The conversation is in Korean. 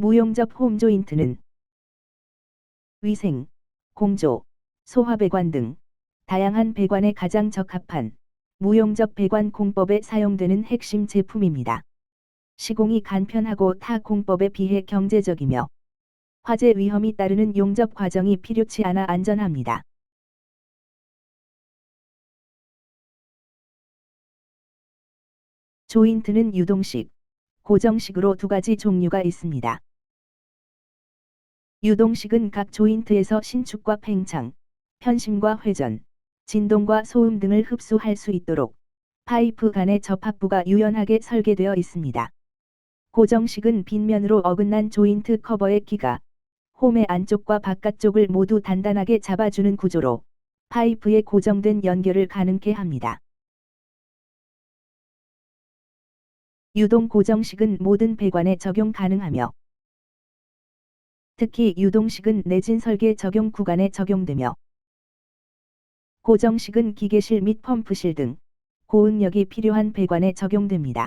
무용접 홈 조인트는 위생, 공조, 소화배관 등 다양한 배관에 가장 적합한 무용접 배관 공법에 사용되는 핵심 제품입니다. 시공이 간편하고 타 공법에 비해 경제적이며 화재 위험이 따르는 용접 과정이 필요치 않아 안전합니다. 조인트는 유동식, 고정식으로 두 가지 종류가 있습니다. 유동식은 각 조인트에서 신축과 팽창, 편심과 회전, 진동과 소음 등을 흡수할 수 있도록 파이프 간의 접합부가 유연하게 설계되어 있습니다. 고정식은 빗면으로 어긋난 조인트 커버의 기가 홈의 안쪽과 바깥쪽을 모두 단단하게 잡아주는 구조로 파이프에 고정된 연결을 가능케 합니다. 유동 고정식은 모든 배관에 적용 가능하며 특히 유동식은 내진 설계 적용 구간에 적용되며 고정식은 기계실 및 펌프실 등 고응력이 필요한 배관에 적용됩니다.